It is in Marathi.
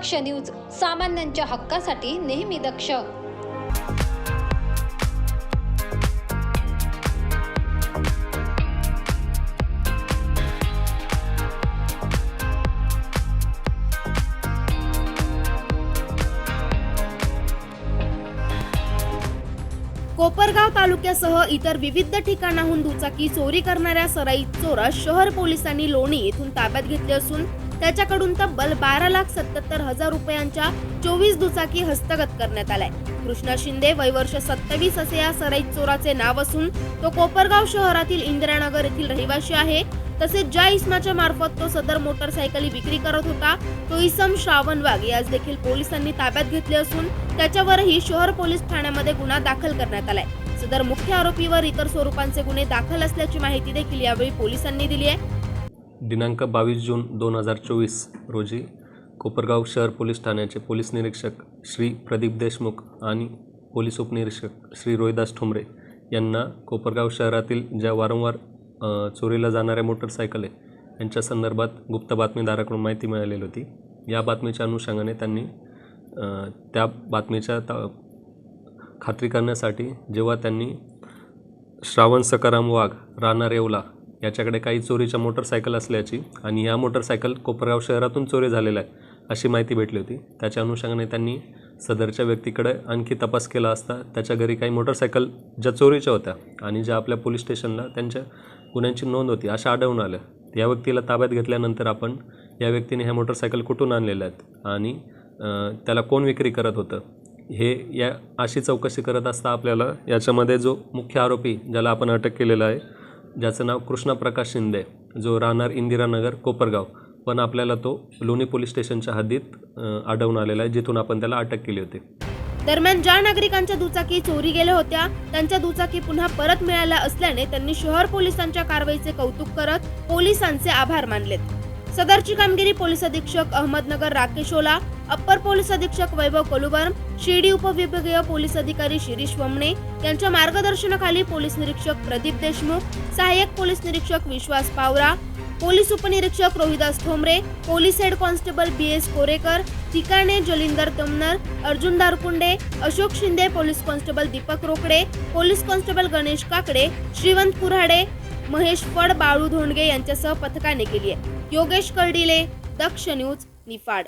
दक्ष न्यूज सामान्यांच्या हक्कासाठी नेहमी दक्ष. कोपरगाव तालुक्यासह इतर विविध ठिकाणाहून दुचाकी चोरी करणाऱ्या सराईत चोरास शहर पोलिसांनी लोणी येथून ताब्यात घेतले असून त्याच्याकडून तब्बल बारा लाख सत्याहत्तर हजार रुपयांच्या चोवीस दुचाकी हस्तगत करण्यात आलाय. कृष्णा शिंदे वयवर्ष सत्तावीस असे या सराईत चोराचे नाव असून तो कोपरगाव शहरातील इंदिरानगर येथील रहिवासी आहे. तसेच ज्या इसमाच्या मार्फत तो सदर मोटरसायकली विक्री करत होता तो इसम श्रावण वाघ यास देखील पोलिसांनी ताब्यात घेतले असून त्याच्यावरही शहर पोलीस ठाण्यामध्ये गुन्हा दाखल करण्यात आलाय. सदर मुख्य आरोपीवर इतर स्वरूपांचे गुन्हे दाखल असल्याची माहिती देखील यावेळी पोलिसांनी दिली आहे. दिनांक बावीस जून दोन हजार चोवीस रोजी कोपरगाव शहर पोलीस ठाण्याचे पोलीस निरीक्षक श्री प्रदीप देशमुख आणि पोलीस उपनिरीक्षक श्री रोहिदास ठुमरे यांना कोपरगाव शहरातील ज्या वारंवार चोरीला जाणाऱ्या मोटरसायकल आहे यांच्या संदर्भात गुप्त बातमीदाराकडून माहिती मिळालेली होती. या बातमीच्या अनुषंगाने त्यांनी त्या बातमीच्या त खात्री करण्यासाठी जेव्हा त्यांनी श्रावण सकाराम वाघ राहणार येवला याच्याकडे काही चोरीच्या मोटरसायकल असल्याची आणि ह्या मोटरसायकल कोपरगाव शहरातून चोरी झालेल्या आहे अशी माहिती भेटली होती. त्याच्या अनुषंगाने त्यांनी सदरच्या व्यक्तीकडे आणखी तपास केला असता त्याच्या घरी काही मोटरसायकल ज्या चोरीच्या होत्या आणि ज्या आपल्या पोलीस स्टेशनला त्यांच्या गुन्ह्यांची नोंद होती अशा आढळून आल्या. या व्यक्तीला ताब्यात घेतल्यानंतर आपण या व्यक्तीने ह्या मोटरसायकल कुठून आणलेल्या आहेत आणि त्याला कोण विक्री करत होतं हे या अशी चौकशी करत असता आपल्याला याच्यामध्ये जो मुख्य आरोपी ज्याला आपण अटक केलेला आहे ज्याचं नाव कृष्णप्रकाश शिंदे जो राहणार इंदिरानगर कोपरगाव. पण आपल्याला तो लोणी पोलीस स्टेशनच्या हद्दीत आढळून आलेला आहे जिथून आपण त्याला अटक केली होती. दरम्यान ज्या नागरिकांच्या दुचाकी चोरी गेल्या होत्या त्यांच्या दुचाकी पुन्हा परत मिळाल्या असल्याने त्यांनी शहर पोलिसांच्या कारवाईचे कौतुक करत पोलिसांचे आभार मानलेत. सदरची कामगिरी पोलीस अधीक्षक अहमदनगर राकेश ओला अप्पर पोलीस अधीक्षक वैभव कोलुबर शिर्डी उपविभागीय पोलीस अधिकारी शिरीष वमणे यांच्या मार्गदर्शनाखाली पोलीस निरीक्षक प्रदीप देशमुख सहाय्यक पोलीस निरीक्षक विश्वास पावरा पोलीस उपनिरीक्षक Rohidas Thombare police head constable B S Korekar Thikane Jalindar Tamnar Arjun Darkunde Ashok Shinde police constable Deepak Rokade police constable Ganesh Kakade Shrivant Kurhade Mahesh Phad Balu Dhondge यांच्यासह पथकाने केली आहे. योगेश कर्डिले दक्ष न्यूज निफाड.